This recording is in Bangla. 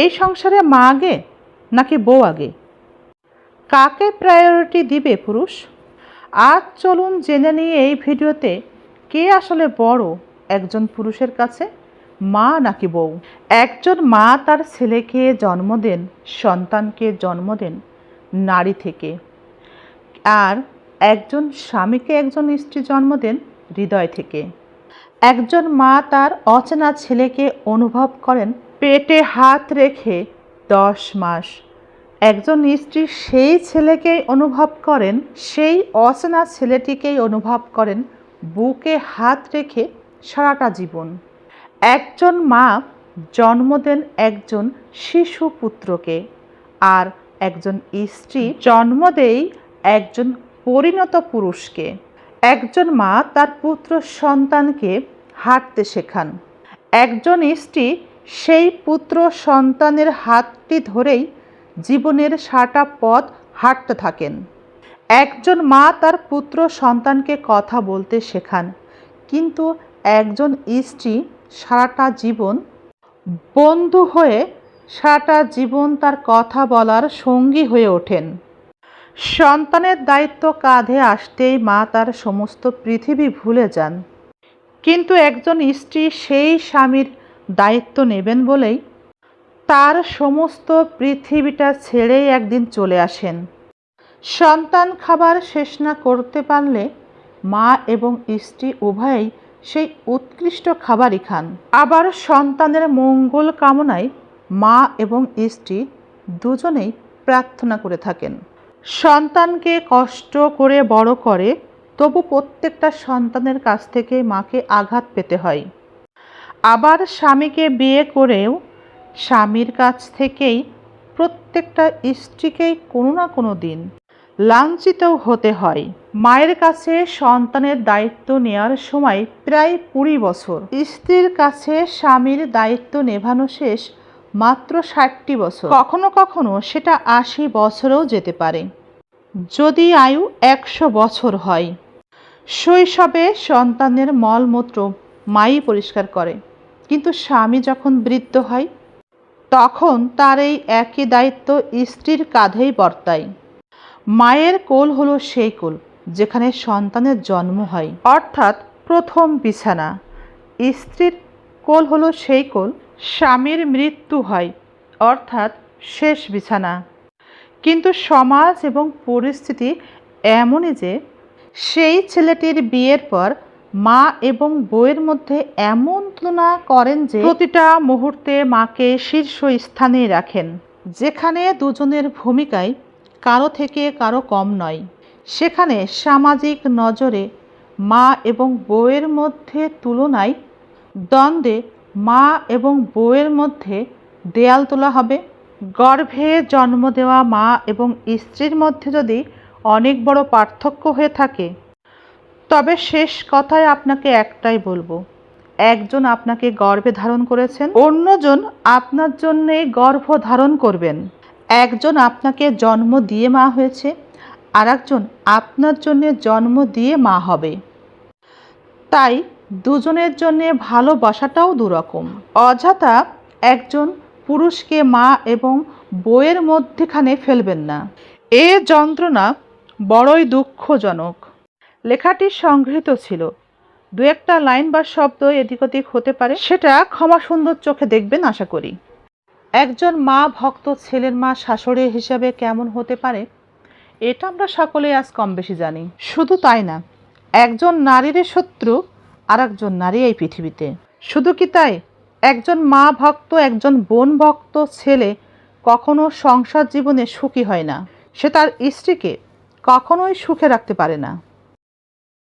এই সংসারে মা আগে নাকি বউ আগে? কাকে প্রায়োরিটি দিবে পুরুষ? আজ চলুন জেনে নিয়ে এই ভিডিওতে কে আসলে বড়, একজন পুরুষের কাছে, মা নাকি বউ? একজন মা তার ছেলেকে জন্ম দেন, সন্তানকে জন্ম দেন নারী থেকে। আর একজন স্বামীকে একজন স্ত্রী জন্ম দেন হৃদয় থেকে। একজন মা তার অচেনা ছেলেকে অনুভব করেন পেটে হাত রেখে দশ মাস। একজন স্ত্রী সেই ছেলেকেই অনুভব করেন, সেই অচেনা ছেলেটিকেই অনুভব করেন, বুকে হাত রেখে সারাটা জীবন। একজন মা জন্ম দেন একজন শিশু পুত্রকে, আর একজন স্ত্রী জন্ম দেয় একজন পরিণত পুরুষকে। একজন মা তার পুত্র সন্তানকে হাঁটতে শেখান। একজন স্ত্রী সেই পুত্র সন্তানের হাতটি ধরেই জীবনের সারাটা পথ হাঁটতে থাকেন। একজন মা তার পুত্র সন্তানকে কথা বলতে শেখান, কিন্তু একজন স্ত্রী সারাটা জীবন বন্ধু হয়ে সারাটা জীবন তার কথা বলার সঙ্গী হয়ে ওঠেন। সন্তানের দায়িত্ব কাঁধে আসতেই মা তার সমস্ত পৃথিবী ভুলে যান। কিন্তু একজন স্ত্রী সেই স্বামীর দায়িত্ব নেবেন বলেই তার সমস্ত পৃথিবীটা ছেড়েই একদিন চলে আসেন। সন্তান খাবার শেষ না করতে পারলে মা এবং স্ত্রী উভয়েই সেই উৎকৃষ্ট খাবারই খান। আবার সন্তানের মঙ্গল কামনায় মা এবং স্ত্রী দুজনেই প্রার্থনা করে থাকেন। সন্তানকে কষ্ট করে বড় করে তবু প্রত্যেকটা সন্তানের কাছ থেকে মাকে আঘাত পেতে হয়। আবার স্বামীকে বিয়ে করেও স্বামীর কাছ থেকেই প্রত্যেকটা স্ত্রীকেই কোনো না কোনো দিন লাঞ্ছিত হতে হয়। মায়ের কাছে সন্তানের দায়িত্ব নেওয়ার সময় প্রায় কুড়ি বছর। স্ত্রীর কাছে স্বামীর দায়িত্ব নেভানো শেষ মাত্র ষাটটি বছর। কখনো কখনো সেটা আশি বছরেও যেতে পারে। যদি আয়ু একশো বছর হয়, শৈশবে সন্তানের মলমূত্র মাই পরিষ্কার করে। কিন্তু স্বামী যখন বৃদ্ধ হয়, তখন তার এই একই দায়িত্ব স্ত্রীর কাঁধেই বর্তায়। মায়ের কোল হলো সেই কোল, যেখানে সন্তানের জন্ম হয়। অর্থাৎ প্রথম বিছানা। স্ত্রীর কোল হলো সেই কোল, স্বামীর মৃত্যু হয়, অর্থাৎ শেষ বিছানা। কিন্তু সমাজ এবং পরিস্থিতি এমনই যে, সেই ছেলেটির বিয়ের পর মা এবং বউয়ের মধ্যে এমন তুলনা করেন যে প্রতিটা মুহূর্তে মাকে শীর্ষ স্থানে রাখেন, যেখানে দুজনের ভূমিকায় কারও থেকে কারও কম নয়। সেখানে সামাজিক নজরে মা এবং বউয়ের মধ্যে তুলনায় দ্বন্দ্বে মা এবং বউয়ের মধ্যে দেয়াল তোলা হবে। গর্ভে জন্ম দেওয়া মা এবং স্ত্রীর মধ্যে যদি অনেক বড় পার্থক্য হয়ে থাকে তবে শেষ কথায় আপনাকে একটাই বলব। একজন আপনাকে গর্ভে ধারণ করেছেন, অন্যজন আপনার জন্যে গর্ভ ধারণ করবেন। একজন আপনাকে জন্ম দিয়ে মা হয়েছে আর একজন আপনার জন্যে জন্ম দিয়ে মা হবে। তাই দুজনের জন্যে ভালোবাসাটাও দুরকম। অযথা একজন পুরুষকে মা এবং বইয়ের মধ্যেখানে ফেলবেন না। এ যন্ত্রণা বড়ই দুঃখজনক। লেখাটি সংগৃহীত ছিল। দু একটা লাইন বা শব্দ এদিক ওদিক হতে পারে, সেটা ক্ষমা সুন্দর চোখে দেখবেন, আশা করি। একজন মা ভক্ত ছেলের মা শাশুড়ি হিসাবে কেমন হতে পারে? এটা আমরা সকলে আজ কম বেশি জানি। শুধু তাই না, একজন নারীর শত্রু আর একজন নারী এই পৃথিবীতে। শুধু কি তাই? একজন মা ভক্ত, একজন বোন ভক্ত ছেলে কখনো সংসার জীবনে সুখী হয় না। সে তার স্ত্রীকে কখনোই সুখে রাখতে পারে না।